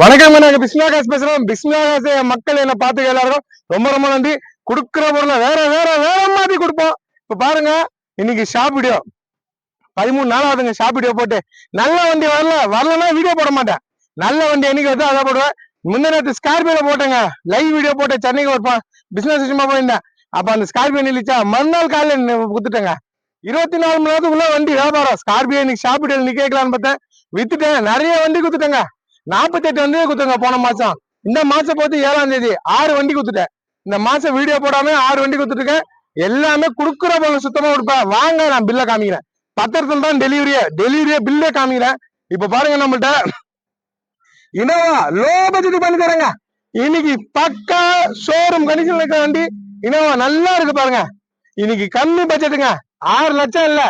வணக்கம் நாங்க பிஸ்மிலா பேசுறோம். பிஸ்மிலா மக்கள் என்ன பாத்துக்க எல்லாரும் ரொம்ப ரொம்ப நன்றி. குடுக்கிற பொருளை வேற வேற வேற மாதிரி கொடுப்போம். இப்ப பாருங்க இன்னைக்கு ஷாப் வீடியோ பதிமூணு நாள் ஆகுதுங்க ஷாப் வீடியோ போட்டு. நல்ல வண்டி வரல வரலன்னா வீடியோ போட மாட்டேன். நல்ல வண்டி என்னைக்கு வருதோ அதை போடுவேன். முன்ன நேரத்து ஸ்கார்பியோல போட்டேங்க. லைவ் வீடியோ போட்டு சென்னைக்கு ஒரு பிசினஸ் விஷயமா போயிருந்தேன். அப்ப அந்த ஸ்கார்பியோ நிலிச்சா மறுநாள் காலையில குத்துட்டேங்க இருபத்தி நாலு மணி நேரத்துக்குள்ள வண்டி வியாபாரம். ஸ்கார்பியோ இன்னைக்கு ஷாப் வீடியோ நிக்கலான்னு பார்த்தேன். வித்துட்டேன். நிறைய வண்டி குத்துட்டேங்க நாற்பத்தெட்டு வண்டி கொடுத்துருங்க போன மாசம். இந்த மாசம் போட்டு ஏழாம் தேதி ஆறு வண்டி கொடுத்துட்டேன். இந்த மாசம் வீடியோ போடாம ஆறு வண்டி கொடுத்துருக்கேன் எல்லாமே குடுக்குற பொருள் சுத்தமா கொடுப்பேன். வாங்க நான் பில்ல காமிக்கிறேன். பத்திரத்துல தான் டெலிவரியே டெலிவரியே பில்லே காமிக்கிறேன். இப்ப பாருங்க நம்மள்ட்ட. இனோவா லோ பட்ஜெட் பண்ணி தரேங்க இன்னைக்கு பக்கா ஷோரூம் கண்டிஷன் இருக்க வண்டி இனோவா நல்லா இருக்கு பாருங்க. இன்னைக்கு கம்மி பட்ஜெட்டுங்க ஆறு லட்சம் இல்ல.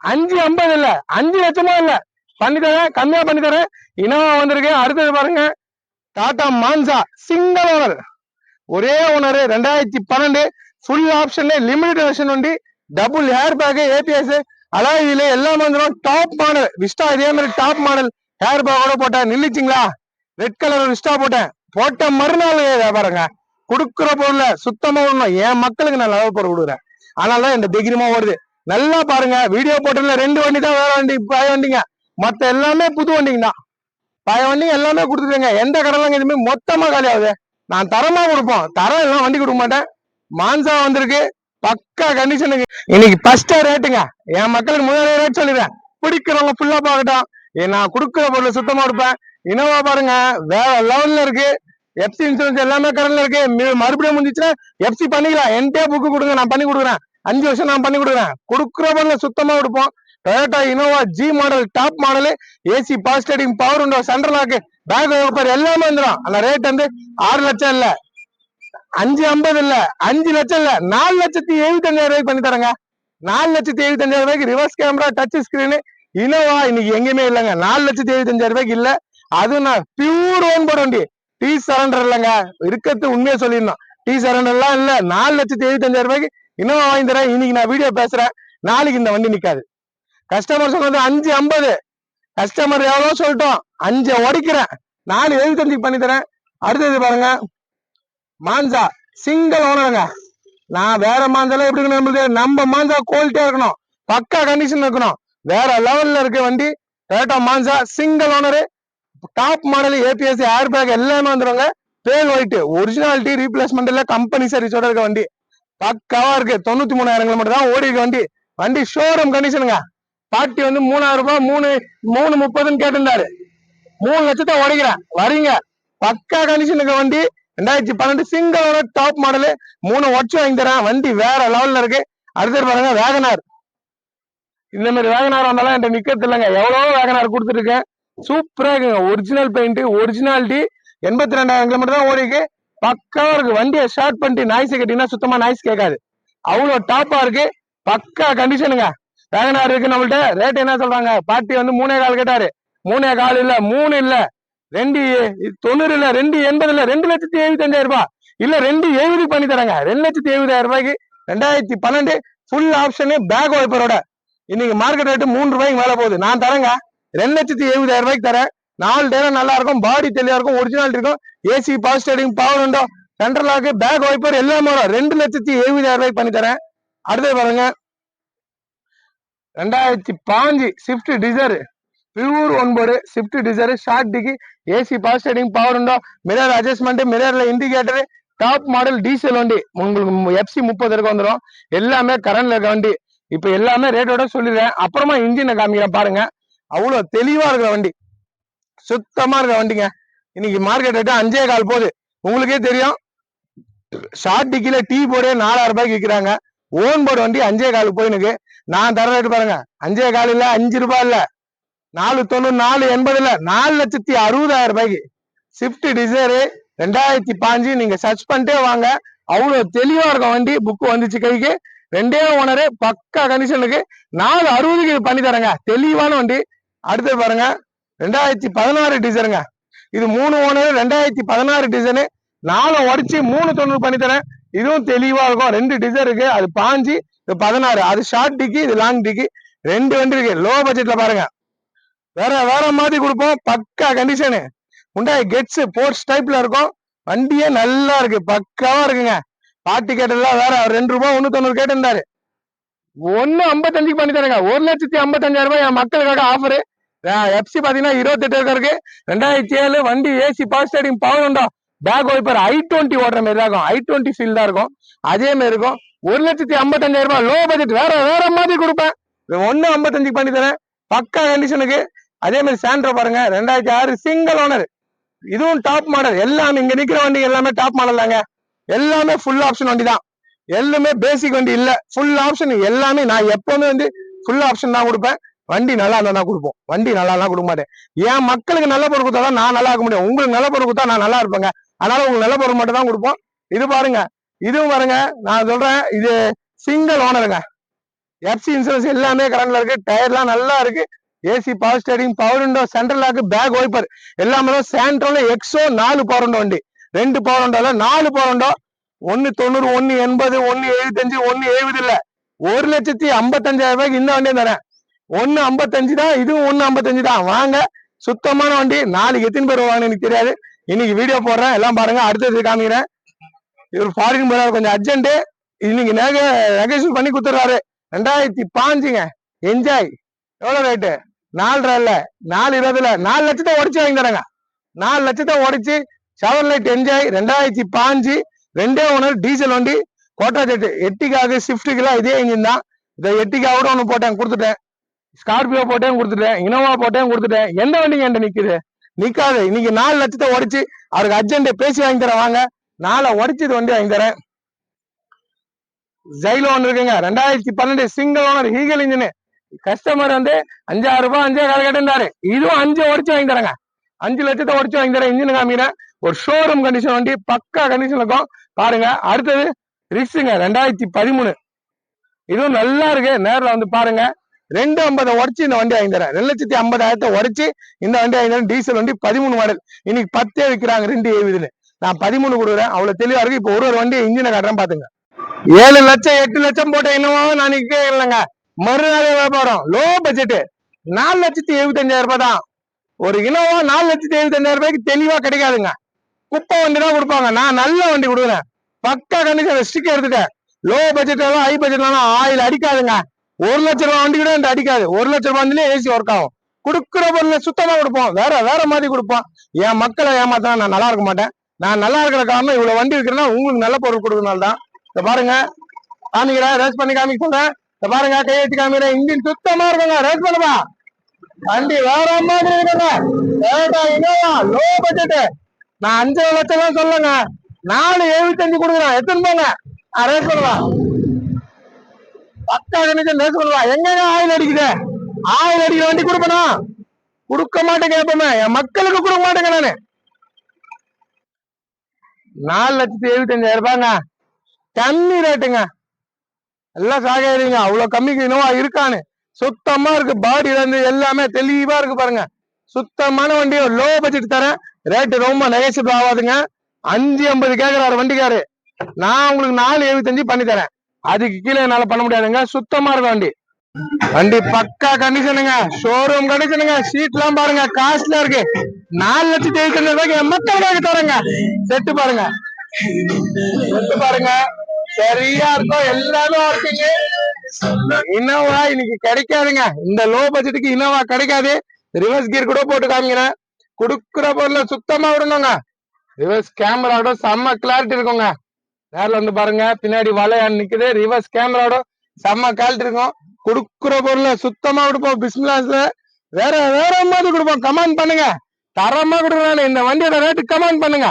அஞ்சு ஐம்பது இல்ல. அஞ்சு லட்சமா இல்ல. பண்ணி தரேன் கம்மியா பண்ணி தரேன். வந்திருக்கு. அடுத்தது பாருங்க. டாடா மான்சா சிங்கிள் ஓனர் ஒரே ஓனர் ரெண்டாயிரத்தி பன்னெண்டு. ஃபுல் ஆப்ஷன்ல லிமிடெட் வெர்ஷன் உண்டு டபுள் ஹேர் பேக் ஏபிஎஸ் அலாயில எல்லாம் வந்துடும் டாப் மாடல் விஸ்டா இதே மாதிரி டாப் மாடல் ஹேர் பேக்கோட போட்டேன். நில்லுச்சிங்களா ரெட் கலர் விஸ்டா போட்டேன். போட்ட மறுநாள் வியாபாரங்க கொடுக்குற பொருள சுத்தமா விடணும். என் மக்களுக்கு நான் லெவல் பொருள் கொடுக்குறேன். அதனால தான் இந்த திகிரமா ஓடுது. நல்லா பாருங்க. வீடியோ போட்டதுல ரெண்டு வண்டி தான் வேற வண்டி பழைய வண்டிங்க. மத்த எல்லாமே புது வண்டிங்க தான் பழைய வண்டிங்க எல்லாமே கொடுத்துருங்க எந்த கடலாங்க எதுவுமே மொத்தமா காலி நான் தரமா கொடுப்போம் தரம் எல்லாம் வண்டி கொடுக்க மாட்டேன். மான்சா வந்திருக்கு. பக்கா கண்டிஷனுக்கு இன்னைக்கு ஃபர்ஸ்ட் ரேட்டுங்க என் மக்களுக்கு முதல்ல ரேட் சொல்லிடுறேன் பிடிக்கிறவங்க ஃபுல்லா பார்க்கட்டும். ஏ, நான் கொடுக்குற பொருள் சுத்தமா கொடுப்பேன். இனோவா பாருங்க. வேற லெவல்ல இருக்கு. எஃப்சி இன்சூரன்ஸ் எல்லாமே கரண்ட்ல இருக்கு. மறுபடியும் முடிஞ்சிச்சுன்னா எஃப்சி பண்ணிக்கலாம். என்கிட்டயே புக்கு கொடுங்க. நான் பண்ணி கொடுக்குறேன். அஞ்சு வருஷம் நான் பண்ணி கொடுக்குறேன். கொடுக்குற பொருள் சுத்தமா கொடுப்போம். Toyota Innova G model top model AC pass steering power உண்டோ சென்ட்ரல் லாக்கு பேக் ஓப்பர் எல்லாமே வந்துடும் அந்த ரேட் வந்து ஆறு லட்சம் இல்ல. அஞ்சு ஐம்பது இல்ல. அஞ்சு லட்சம் இல்ல. நாலு லட்சத்தி எழுபத்தஞ்சாயிரம் ரூபாய்க்கு பண்ணி தரங்க. நாலு லட்சத்தி எழுபத்தஞ்சாயிரம் ரூபாய்க்கு reverse camera touch screen Innova இன்னைக்கு எங்கேயுமே இல்லைங்க. நாலு லட்சத்தி எழுபத்தஞ்சாயிரம் ரூபாய்க்கு இல்ல. அதுவும் நான் பியூர் ஓன் போட வண்டி டி சரண்டர் இல்லைங்க. இருக்கிறது உண்மையை சொல்லியிருந்தோம் டி சரண்டர்லாம் இல்ல. நாலு லட்சத்தி எழுபத்தஞ்சாயிரம் ரூபாய்க்கு இனோவா வாங்கி தரேன். இன்னைக்கு நான் வீடியோ பேசுறேன். நாளைக்கு இந்த வண்டி நிக்காது. கஸ்டமர் சொன்னது அஞ்சு ஐம்பது. கஸ்டமர் எவ்வளோ சொல்லிட்டோம். அஞ்சு உடைக்கிறேன் நாலு எழுபத்தஞ்சுக்கு பண்ணி தரேன். அடுத்தது பாருங்க. மான்சா சிங்கிள் ஓனருங்க நான் வேற மான்சாலாம் எப்படி இருக்கணும் நம்ம மான்சா குவாலிட்டியா இருக்கணும். பக்கா கண்டிஷன் இருக்கணும். வேற லெவல்ல இருக்க வண்டி Toyota Manza single owner top model ABS air bag எல்லாமே வந்துருவாங்க பேர் ஒயிட்டு ஒரிஜினாலிட்டி ரீப்ளேஸ்மெண்ட் இல்ல கம்பெனி சர்வீஸோட இருக்க வண்டி. பக்காவா இருக்கு. தொண்ணூத்தி மூணாயிரம் மட்டும் தான் ஓடி இருக்க வண்டி வண்டி ஷோரூம் கண்டிஷனுங்க பாட்டி வந்து மூணாயிரம் ரூபாய் மூணு மூணு முப்பதுன்னு கேட்டிருந்தாரு. மூணு லட்சத்தை உடைக்கிறேன். வரீங்க. பக்கா கண்டிஷனுக்கு வண்டி ரெண்டாயிரத்தி பன்னெண்டு சிங்கிளோட டாப் மாடலு மூணு ஒட்சம் வாங்கி தரேன். வண்டி வேற லெவல்ல இருக்கு. அடுத்தது பாருங்க வேகனார் இந்த மாதிரி வேகனார் வந்தாலும் என்கிட்ட நிக்கிறது இல்லைங்க. எவ்வளவோ வேகனார் கொடுத்துருக்கேன் சூப்பரா இருக்குங்க. ஒரிஜினல் பெயிண்ட் ஒரிஜினாலிட்டி எண்பத்தி ரெண்டாயிரம் கிலோமீட்டர் தான் ஓடிக்கு பக்காவா இருக்கு. வண்டியை ஸ்டார்ட் பண்ணிட்டு நாய்ஸ் கேட்டீங்கன்னா சுத்தமா நாய்ஸ் கேட்காது. அவ்வளோ டாப்பா இருக்கு. பக்கா கண்டிஷனுங்க வேகனார் இருக்கு நம்மள்ட்ட. ரேட் என்ன சொல்றாங்க? பாட்டி வந்து மூணே கால் கேட்டாரு. மூணே கால் இல்ல மூணு இல்ல. ரெண்டு தொண்ணூறு இல்ல ரெண்டு எண்பது இல்ல ரெண்டு லட்சத்தி எழுபத்தஞ்சாயிரம் ரூபாய். இல்ல ரெண்டு எழுபது பண்ணி தராங்க. ரெண்டு லட்சத்தி எழுபதாயிரம் ரூபாய்க்கு ரெண்டாயிரத்தி பன்னெண்டு ஃபுல் ஆப்ஷனு பேக் வைப்பரோட இன்னைக்கு மார்க்கெட் ரேட்டு மூணு ரூபாய்க்கு மேல போகுது. நான் தரேங்க. ரெண்டு லட்சத்தி எழுபதாயிரம் ரூபாய்க்கு தரேன். நாலு டேரம் நல்லா இருக்கும். பாடி தெளிவா இருக்கும். ஒரிஜினல் இருக்கும். ஏசி பவர் ஸ்டேடிங் பவர் உண்டோ? சென்ட்ரலாக்கு பேக் வைப்பர் எல்லாமே வரும். ரெண்டு லட்சத்தி எழுபதாயிரம் ரூபாய்க்கு பண்ணி தரேன். அடுத்தது பாருங்க. ரெண்டாயிரத்தி பாஞ்சு ஸ்விஃப்ட் டிசைர் பியூர் ஒன்பது Swift Dzire short dicky. AC power steering power உண்டோ? மிரர் அட்ஜஸ்ட்மெண்ட் மிரர்ல இண்டிகேட்டர் டாப் மாடல் டீசல் வண்டி. உங்களுக்கு எஃப்சி முப்பது இருக்க வந்துடும் எல்லாமே கரண்ட்ல இருக்க வண்டி. இப்ப எல்லாமே ரேட்டோட சொல்லிடுறேன் அப்புறமா இன்ஜினை காமிக்கிறேன் பாருங்க. அவ்வளவு தெளிவா இருக்கிற வண்டி. சுத்தமா இருக்க வண்டிங்க. இன்னைக்கு மார்க்கெட் ரேட்டு அஞ்சே கால் போகுது. உங்களுக்கே தெரியும். ஷார்ட் டிக்கில டீ போர்டே நாலாயிரம் ரூபாய்க்கு விற்கிறாங்க. ஓன் போர்டு வண்டி அஞ்சே காலுக்கு போயினுக்கு நான் தர ரேட்டு பாருங்க. அஞ்சே கால் இல்ல அஞ்சு ரூபாய் இல்ல. நாலு தொண்ணூறு நாலு எண்பது இல்ல. நாலு லட்சத்தி அறுபதாயிரம் ரூபாய்க்கு. ஸ்விஃப்ட் டிசைரு ரெண்டாயிரத்தி பாஞ்சு. நீங்க சர்ச் பண்ணிட்டே வாங்க. அவ்வளவு தெளிவா இருக்கும் வண்டி. புக் வந்துச்சு கைக்கு. ரெண்டே ஓனரு பக்கா கண்டிஷனுக்கு நாலு அறுபதுக்கு இது பண்ணி தரேங்க. தெளிவான வண்டி. அடுத்து பாருங்க. ரெண்டாயிரத்தி பதினாறு டிசைனுங்க இது மூணு ஓனர் ரெண்டாயிரத்தி பதினாறு டிசைனு நாலு உடச்சி மூணு தொண்ணூறு பண்ணி தரேன். இதுவும் தெளிவா இருக்கும். ரெண்டு டிசைன் இருக்கு. அது பாஞ்சு இது பதினாறு. அது ஷார்ட் டிக்கி இது லாங் டிக்கி. ரெண்டு வண்டி இருக்கு. லோ பட்ஜெட்ல பாருங்க. வேற வேற மாதிரி கொடுப்போம். பக்கா கண்டிஷனு உண்டாய் கெட்ஸ் போர்ட்ஸ் டைப்ல இருக்கும். வண்டியே நல்லா இருக்கு. பக்காவா இருக்குங்க. பாட்டி கேட்டதுலாம் வேற. ரெண்டு ரூபாய் ஒண்ணு தொண்ணூறு கேட்டிருந்தாரு. ஒண்ணு ஐம்பத்தஞ்சுக்கு பண்ணி தரேங்க. ஒரு லட்சத்தி ஐம்பத்தஞ்சாயிரம் ரூபாய் என் மக்களுக்காக ஆஃபர் எஃப்சி பாத்தீங்கன்னா இருபத்தெட்டு இருக்கு. ரெண்டாயிரத்தி ஏழு வண்டி ஏசி பவர் ஸ்டேடிங் பவர் உண்டா? பேக் வைப்பர் ஐ டுவெண்ட்டி ஓடுற மாதிரி தான் இருக்கும். ஐ டுவெண்ட்டி ஃபீல் தான் இருக்கும். அதே மாதிரி இருக்கும். ஒரு லட்சத்தி ஐம்பத்தஞ்சாயிரம் ரூபாய் லோ பட்ஜெட் வேற வேற மாதிரி கொடுப்பேன். ஒன்னு ஐம்பத்தஞ்சுக்கு பண்ணி தரேன். பக்கா கண்டிஷனுக்கு அதே மாதிரி சாண்ட்ரோ பாருங்க. ரெண்டாயிரத்தி ஆறு சிங்கிள் ஓனர் இதுவும் டாப் மாடல் எல்லாமே இங்க நிக்கிற வண்டி எல்லாமே டாப் மாடல் தாங்க. எல்லாமே ஃபுல் ஆப்ஷன் வண்டி தான். எல்லாமே பேசிக் வண்டி இல்ல. ஃபுல் ஆப்ஷன் எல்லாமே நான் எப்பவுமே வந்து ஃபுல் ஆப்ஷன் தான் கொடுப்பேன். வண்டி நல்லா இருந்தா தான் கொடுப்போம். வண்டி நல்லா இருந்தா கொடுக்க மாட்டேன். என் மக்களுக்கு நல்ல பொருள் கொடுத்தா தான் நான் நல்லா இருக்க முடியும். உங்களுக்கு நல்ல பொருள் கொடுத்தா நான் நல்லா இருப்பேங்க. அதனால உங்களுக்கு நல்ல பொருள் மட்டும் தான் கொடுப்போம். இது பாருங்க. இதுவும் பாருங்க. நான் சொல்றேன் இது சிங்கிள் ஓனருங்க எஃப்சி இன்சூரன்ஸ் எல்லாமே கரண்ட்ல இருக்கு. டயர்லாம் நல்லா இருக்கு. AC power steering power window central lock back wiper எல்லாமே சாண்ட்ரோல எக்ஸோ நாலு பவர் விண்டோ வண்டி. ரெண்டு பவர் விண்டோல நாலு பவர் விண்டோ ஒன்னு தொண்ணூறு ஒன்னு எண்பது ஒன்னு எழுபத்தஞ்சு ஒன்னு எழுபது இல்ல. ஒரு லட்சத்தி ஐம்பத்தஞ்சாயிரம் ரூபாய்க்கு இந்த வண்டியும் தரேன். ஒன்னு ஐம்பத்தஞ்சு தான் இதுவும் ஒன்னு ஐம்பத்தஞ்சு தான். வாங்க. சுத்தமான வண்டி. நாளைக்கு எத்தனை பேர் வாங்கன்னு எனக்கு தெரியாது. இன்னைக்கு வீடியோ போடுறேன். எல்லாம் பாருங்க. அடுத்தது காமிக்கிறேன். இவர் ஃபாரின் போறாரு கொஞ்சம் அர்ஜென்ட் இன்னைக்கு நெக நெகேஷன் பண்ணி கொடுத்துறாரு ரெண்டாயிரத்தி பாஞ்சுங்க. என்ஜாய் எவ்வளவு ரேட்டு நாலரை இல்ல. நாலு இருபதுல நாலு லட்சத்தை உடைச்சு வாங்கி தரேங்க. நாலு லட்சத்தை உடைச்சு ஷவர் லைட் என்ஜாய் ரெண்டாயிரத்தி பாஞ்சு. ரெண்டே ஓனர் டீசல் வண்டி. கோட்டா ஜெட் எட்டிக்காக ஸ்விஃப்ட்டுக்கெல்லாம் இதே இன்ஜின் தான். இதை எட்டிக்காவோட ஒன்று போட்டேன் கொடுத்துட்டேன். ஸ்கார்பியோ போட்டேன் கொடுத்துட்டேன். இனோவா போட்டேன் கொடுத்துட்டேன். எந்த வண்டிங்க என்கிட்ட நிற்குது நிக்காது. இன்னைக்கு நாலு லட்சத்தை உடைச்சு அவருக்கு அர்ஜென்ட் பேசி வாங்கி தரேன் வாங்க. நாளை உடைச்சது வண்டி வாங்கி தரேன். ஜைலோ ஒன்று இருக்குங்க. ரெண்டாயிரத்தி பன்னெண்டு single owner eagle engine customer வந்து அஞ்சாயிரம் ரூபாய் அஞ்சே கால கேட்டிருந்தாரு இதுவும் அஞ்சு உடைச்சு வாங்கி தரேங்க. அஞ்சு லட்சத்தை உடைச்சு வாங்கி தரேன் இன்ஜின் காமிக்கிறேன். ஒரு ஷோரூம் கண்டிஷன் வண்டி பக்கா கண்டிஷன் இருக்கும். பாருங்க. அடுத்தது ரிக்ஸுங்க ரெண்டாயிரத்தி பதிமூணு. இதுவும் நல்லா இருக்கு. நேரில் வந்து பாருங்க. ரெண்டு ஐம்பதை உடச்சு இந்த வண்டி வாங்கிடுறேன் ரெண்டு லட்சத்தி ஐம்பதாயிரத்தை உடச்சு இந்த வண்டி வாங்கி டீசல் வண்டி பதிமூணு மாடல். இன்னைக்கு பத்தே விற்கிறாங்க ரெண்டு ஏவிதுன்னு நான் பதிமூணு கொடுக்குறேன். அவ்வளவு தெளிவா இருக்கு. இப்போ ஒரு ஒரு வண்டி இன்ஜினை காட்டுறேன் பாத்துங்க. ஏழு லட்சம் எட்டு லட்சம் போட்ட என்னவோ நான் நிக்க இல்லைங்க. மறுநாளே வியாபாரம். லோ பட்ஜெட் நாலு லட்சத்தி எழுபத்தஞ்சாயிரம் ரூபாய் தான். ஒரு இனோவா நாலு லட்சத்தி எழுபத்தஞ்சாயிரம் ரூபாய்க்கு தெளிவா கிடைக்காதுங்க. குப்பை வண்டி தான் கொடுப்பாங்க. நான் நல்ல வண்டி கொடுக்குறேன். பக்கா கண்டிஷன் ஸ்டிக் எடுத்துட்டேன். லோ பட்ஜெட்லாம் ஹை பட்ஜெட்லாம் ஆயில் அடிக்காதுங்க. ஒரு லட்ச ரூபா வண்டி கூட என்கிட்ட அடிக்காது. ஒரு லட்ச ரூபா வண்டிலே ஏசி ஒர்க் ஆகும். கொடுக்குற பொருள் சுத்தமா கொடுப்போம். வேற வேற மாதிரி கொடுப்போம். என் மக்களை ஏமாத்தா நான் நல்லா இருக்க மாட்டேன். நான் நல்லா இருக்கிற காரணம் இவ்வளவு வண்டி இருக்கிறேன்னா உங்களுக்கு நல்ல பொருள் கொடுக்கறதுனால தான் இதை பாருங்க. காமிக்கிறேன். ரேஸ் பண்ணி காமிக்க சொல்றேன். இத பாருங்க. கையெழுத்து காமிக்கிறேன். இன்ஜின் சுத்தமா இருக்குங்க. ரேஸ் பண்ணுப்பா. வண்டி வேற மாதிரி இருக்குங்க. டொயோட்டா இனோவா லோ பட்ஜெட் நான் அஞ்சு லட்சம் தான் சொல்லுங்க நாலு எழுபத்தஞ்சு கொடுக்குறேன். எத்தனை போங்க ரேஸ் பண்ணலாம் பத்தா கணக்கு ரேஸ் பண்ணலாம் எங்கங்க ஆயில் அடிக்குது? ஆயில் அடிக்கிற வண்டி கொடுப்பனா? கொடுக்க மாட்டேங்க எப்பவுமே. என் மக்களுக்கு கொடுக்க மாட்டேங்க நானு. நாலு லட்சத்தி எழுபத்தஞ்சாயிரம் ரூபாய்ங்க. கம்மி ரேட்டுங்க. எல்லாம் சாகாதீங்க. அவ்வளவு கம்மிக்கு இனோவா இருக்கான்னு. சுத்தமா இருக்கு. பாடி வந்து எல்லாமே தெளிவா இருக்கு பாருங்க. சுத்தமான வண்டியை லோ பட்ஜெட் தரேன். ரேட்டு ரொம்ப நெகசிபிள் ஆகாதுங்க. அஞ்சு ஐம்பது கேட்கிறாரு வண்டிக்காரு. நான் உங்களுக்கு நாலு எழுபத்தஞ்சு பண்ணி தரேன். அதுக்கு கீழே என்னால பண்ண முடியாதுங்க. சுத்தமா இருக்க வண்டி. வண்டி பக்கா கண்டிஷனுங்க ஷோரூம் கண்டிஷனுங்க சீட் எல்லாம் பாருங்க. காஸ்ட்ல இருக்கு. நாலு லட்சத்தி எழுபத்தஞ்சு ரூபாய்க்கு என் மக்களுக்காக தரேங்க. செட்டு பாருங்க. செட்டு பாருங்க. சரியா இருக்கும் எல்லாமே இருக்கீங்க இனோவா இன்னைக்கு கிடைக்காதுங்க. இந்த லோ பட்ஜெட்டுக்கு இனோவா கிடைக்காது. ரிவர்ஸ் கியர் கூட போட்டு காமிக்கிறேன். குடுக்குற பொருளை சுத்தமா விடணுங்க. ரிவர்ஸ் கேமராவோட செம்ம கிளாரிட்டி இருக்குங்க. நேர்ல வந்து பாருங்க பின்னாடி வலையான் நிக்குது ரிவர்ஸ் கேமராவோட செம்ம கால்ட் இருக்கும். குடுக்குற பொருளை சுத்தமா கொடுப்போம் பிஸ்மிலாஸ்ல வேற வேற மாதிரி கொடுப்போம் கமெண்ட் பண்ணுங்க. தரமா கொடுக்குறாங்க இந்த வண்டியோட ரேட்டு கமெண்ட் பண்ணுங்க.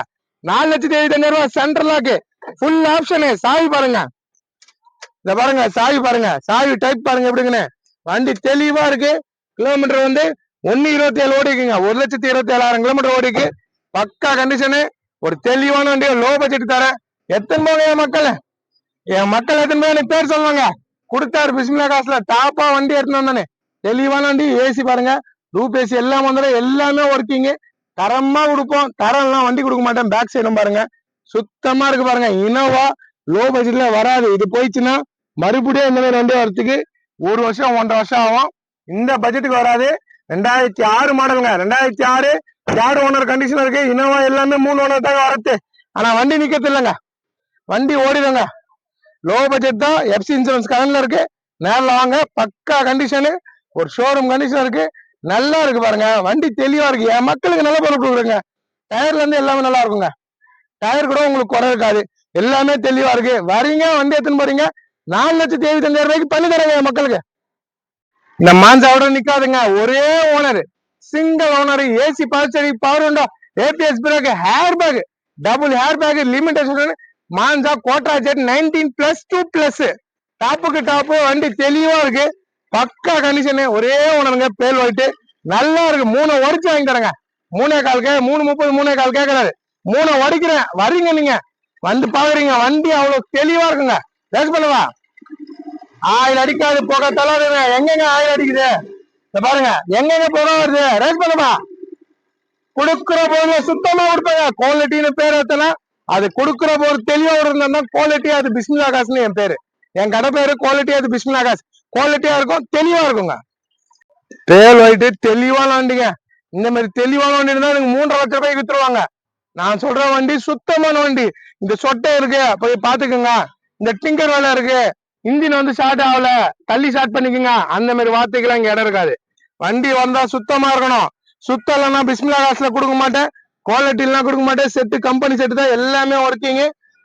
நாலு லட்சத்தி எழுபத்தஞ்சாயிரம் ரூபாய் சென்ட்ரல் லாக்கு ஃபுல் ஆப்ஷனு சாவி பாருங்க. இந்த பாருங்க சாவி பாருங்க. சாவி டைப் பாருங்க எப்படிங்கன்னு. வண்டி தெளிவா இருக்கு. கிலோமீட்டர் வந்து ஒன்னு இருபத்தி ஏழு ஓடிக்குங்க. ஒரு லட்சத்தி இருபத்தி ஏழாயிரம் கிலோமீட்டர் ஓடிக்கு. பக்கா கண்டிஷனு ஒரு தெளிவான வண்டியை லோ பட்ஜெட் தரேன். எத்தனை போக என் மக்களை? என் மக்கள் எத்தனை போய் எனக்கு பேர் சொல்லுவாங்க கொடுத்தாரு பிஸ்மிலா காசுல. டாப்பா வண்டி எடுத்துன்னு வந்தானே. தெளிவான வண்டி ஏசி பாருங்க. ரூப் ஏசி எல்லாம் வந்துடும் எல்லாமே ஒர்க்கிங்கு தரமா கொடுப்போம் தரம்லாம் வண்டி கொடுக்க மாட்டேன். பேக் சைடும் பாருங்க. சுத்தமா இருக்கு பாருங்க. இனோவா லோ பட்ஜெட்ல வராது. இது போயிடுச்சுன்னா மறுபடியும் இந்த மாதிரி வண்டி வரத்துக்கு ஒரு வருஷம் ஒன்றரை வருஷம் ஆகும். இந்த பட்ஜெட்டுக்கு வராது. ரெண்டாயிரத்தி ஆறு மாடலுங்க. ரெண்டாயிரத்தி ஆறு தேர்ட் ஓனர் கண்டிஷன் இருக்கு? இனோவா எல்லாமே மூணு ஓனர் தாங்க வரத்து ஆனா வண்டி நிக்கிறது இல்லைங்க. வண்டி ஓடிடுங்க. லோ பட்ஜெட் தான் எஃப்சி இன்சூரன்ஸ் கரண்ட்ல இருக்கு. நேரில் வாங்க பக்கா கண்டிஷனு ஒரு ஷோரூம் கண்டிஷன் இருக்கு. நல்லா இருக்கு பாருங்க. வண்டி தெளிவா இருக்கு. என் மக்களுக்கு நல்ல பொருள் கொடுக்குறேங்க. டயர்ல இருந்து எல்லாமே நல்லா இருக்குங்க. டயர் கூட உங்களுக்கு குறை இருக்காது. எல்லாமே தெளிவா இருக்கு. வரீங்க வண்டி எடுத்துன்னு போறீங்க. நாலு லட்சத்தி எழுபத்தஞ்சாயிரம் ரூபாய்க்கு பண்ணி தரேங்க என் மக்களுக்கு. இந்த மாஞ்சாவோட நிக்காதுங்க. ஒரே ஓனர் சிங்கிள் ஓனர் ஏசி பால்சரி பவர் உண்டோ ABS brake airbag double airbag limitation மாஞ்சா கோட்ராஜெட் நைன்டீன் பிளஸ் டூ பிளஸ் டாப்புக்கு டாப்பு வண்டி தெளிவா இருக்கு. பக்கா கண்டிஷனு ஒரே உணருங்க பேல் ஒயிட்டு நல்லா இருக்கு. மூணு உடச்சு வாங்கி தரேங்க. மூணே கால் கே மூணு முப்பது மூணே கால் கேட்கறாரு மூணை உடைக்கிறேன் வரீங்க நீங்க. வந்து பாக்குறீங்க. வண்டி அவ்வளவு தெளிவா இருக்குங்க. பேச பண்ணவா? ஆயில் அடிக்காது போக தள்ளாதுங்க. எங்கெங்க ஆயில் அடிக்குது? இந்த பாருங்க. எங்கெங்க புகை வருது? ரேஸ் பண்ணுமா கொடுக்குற பொருள் சுத்தமா கொடுப்பாங்க குவாலிட்டின்னு பேர் எத்தனை அது கொடுக்குற ஒரு தெளிவா இருந்தா குவாலிட்டி அது பிஸ்மில் ஆகாஷ்னு என் பேரு. என் கடை பேரு குவாலிட்டி அது பிஸ்மில் ஆகாஷ். குவாலிட்டியா இருக்கும் தெளிவா இருக்குங்க. பேர் ஒயிட்டு தெளிவா வண்டிங்க இந்த மாதிரி தெளிவான வண்டி இருந்தா எனக்கு மூன்றரை லட்ச ரூபாய்க்கு வித்துருவாங்க. நான் சொல்ற வண்டி சுத்தமான வண்டி இந்த சொட்டை இருக்கு போய் பாத்துக்கோங்க இந்த டிங்கர் வேலை இருக்கு. இன்ஜின் வந்து ஸ்டார்ட் ஆகல தள்ளி ஸ்டார்ட் பண்ணிக்கோங்க. அந்த மாதிரி வார்த்தைக்கெல்லாம் இங்க இடம் இருக்காது. வண்டி வந்தா சுத்தமா இருக்கணும். சுத்தம் இல்லைன்னா பிஸ்மிலா காசுல கொடுக்க மாட்டேன். குவாலிட்டி எல்லாம் கொடுக்க மாட்டேன். செட்டு கம்பெனி செட்டு தான் எல்லாமே ஒர்க்கிங்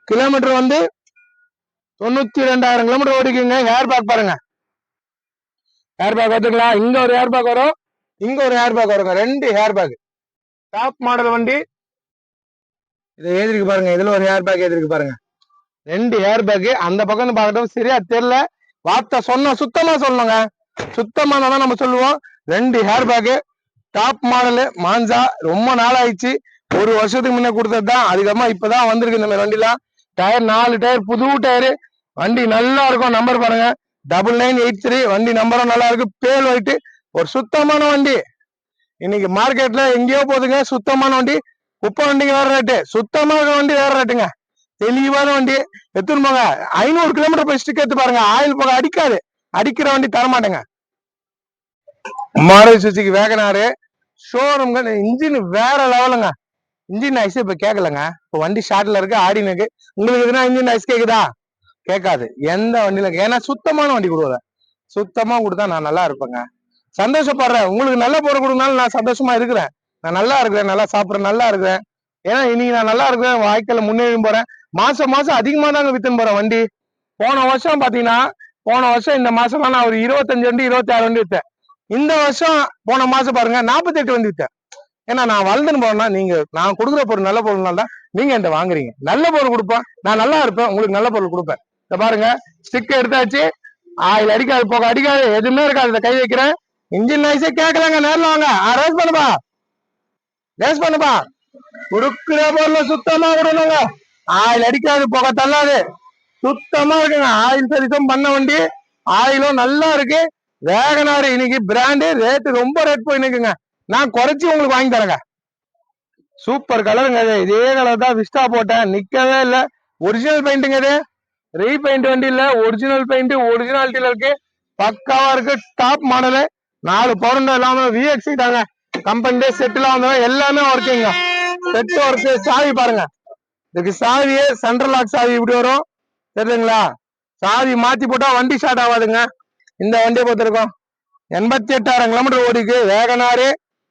கிலோமீட்டர் வந்து தொண்ணூத்தி ரெண்டாயிரம் கிலோமீட்டர் ஓடிக்குங்க. ஏர் பேக் பாருங்க. ஏர் பேக் வந்துங்களா இங்க ஒரு ஏர் பேக் வரும். இங்க ஒரு ஏர் பேக் வருங்க. ரெண்டு ஏர் பேக் டாப் மாடல் வண்டி. இதை எழுதிருக்கு பாருங்க. இதுல ஒரு ஏர் பேக் எழுதிருக்கு பாருங்க. ரெண்டு ஏர் பேக் அந்த பக்கம் இருந்து பார்க்கட்டும். சரியா தெரியல. வார்த்தை சொன்ன சுத்தமா சொல்லணுங்க. சுத்தமானதான் நம்ம சொல்லுவோம். ரெண்டு ஹேர் பேக் டாப் மாடலு மாஞ்சா ரொம்ப நாள் ஆயிடுச்சு ஒரு வருஷத்துக்கு முன்ன கொடுத்தது தான் அதுக்கப்புறமா இப்பதான் வந்திருக்கு இந்த மாதிரி வண்டிலாம். டயர் நாலு டயர் புது டயரு. வண்டி நல்லா இருக்கும். நம்பர் பாருங்க. Double nine eight three. வண்டி நம்பரும் நல்லா இருக்கு. Pale white. ஒரு சுத்தமான வண்டி. இன்னைக்கு மார்க்கெட்ல எங்கேயோ போகுதுங்க சுத்தமான வண்டி. குப்பை வண்டிங்க வேற ரேட்டு சுத்தமா இருக்க வண்டி வேற ரேட்டுங்க தெளிவான வண்டி. எடுத்துன்னு போங்க. ஐநூறு கிலோமீட்டர் போய் ஸ்டிக் எடுத்து பாருங்க. ஆயில் போக அடிக்காது. அடிக்கிற வண்டி தர மாட்டேங்க மாருதி சுசுக்கு வேகனாரு. ஷோரூம்ங்க இன்ஜின் வேற லெவலுங்க இன்ஜின் நாய்ஸ் இப்போ கேட்கலங்க இப்போ வண்டி ஷார்ட்ல இருக்கு ஆடினுக்கு உங்களுக்கு எதுனா இன்ஜின் ஐஸ் கேட்குதா கேட்காது. எந்த வண்டியில ஏன்னா சுத்தமான வண்டி கொடுக்கல. சுத்தமா கொடுத்தா நான் நல்லா இருப்பேங்க. சந்தோஷப்படுறேன். உங்களுக்கு நல்ல பொருள் கொடுக்கனாலும் நான் சந்தோஷமா இருக்கிறேன். நான் நல்லா இருக்கிறேன் நல்லா சாப்பிட்றேன் நல்லா இருக்கிறேன். ஏன்னா இன்னைக்கு நான் நல்லா இருக்கிறேன் வாழ்க்கையில முன்னேறி போறேன். மாசம் மாசம் அதிகமா தாங்க வித்துன்னு போறேன் வண்டி. போன வருஷம் பாத்தீங்கன்னா போன வருஷம் இந்த மாசம் நான் ஒரு இருபத்தஞ்சு வண்டி இருபத்தி ஆறு வண்டி வித்தேன். இந்த வருஷம் போன மாசம் பாருங்க நாற்பத்தெட்டு வண்டி வித்தேன். ஏன்னா நான் வளர்ந்துன்னு போனா நீங்க நான் கொடுக்குற பொருள் நல்ல பொருள்னால தான் நீங்க என்கிட்ட வாங்குறீங்க. நல்ல பொருள் கொடுப்பேன் நான் நல்லா இருப்பேன். உங்களுக்கு நல்ல பொருள் கொடுப்பேன். இத பாருங்க. ஸ்டிக் எடுத்தாச்சு. ஆயில் அடிக்காது போக அடிக்காது. எதுவுமே இருக்காது. இதை கை வைக்கிறேன். இன்ஜின் நாய்ஸே கேட்கலாங்க. நேரில் வாங்க. ரேஸ் பண்ணுப்பா. ரேஸ் பண்ணுப்பா. கொடுக்குற பொருள் சுத்தமா விடணுங்க. ஆயில் அடிக்காது போக தள்ளாது. சுத்தமா இருக்குங்க. ஆயில் சரிசம் பண்ண வண்டி. ஆயிலும் நல்லா இருக்கு. வேகனாரு இன்னைக்கு பிராண்டு ரேட்டு ரொம்ப ரேட் போய் நிக்குங்க நான் குறைச்சி உங்களுக்கு வாங்கி தரேங்க. சூப்பர் கலருங்க இது. இதே கலர் தான் விஸ்டா போட்டேன். நிக்கவே இல்ல. ஒரிஜினல் பெயிண்ட்டுங்க இது. ரீபெயிண்ட் வண்டி இல்ல. ஒரிஜினல் பெயிண்ட் ஒரிஜினாலிட்டியில இருக்கு. பக்காவா இருக்கு. டாப் மாடலு நாலு பவுண்ட் இல்லாமல் விஎக்ஸி தாங்க. கம்பெனி செட்டுலாம் வந்தோம் எல்லாமே ஒர்க்கிங்க செட் ஒர்க்கு சாவி பாருங்க. இதுக்கு சாவியே சென்ட்ரல் லாக் சாவி இப்படி வரும். தெரியுதுங்களா? சாவி மாத்தி போட்டா வண்டி ஸ்டார்ட் ஆகாதுங்க. இந்த வண்டியை பொறுத்திருக்கோம். எண்பத்தி எட்டாயிரம் கிலோமீட்டர் ஓடிக்கு வேகனாரு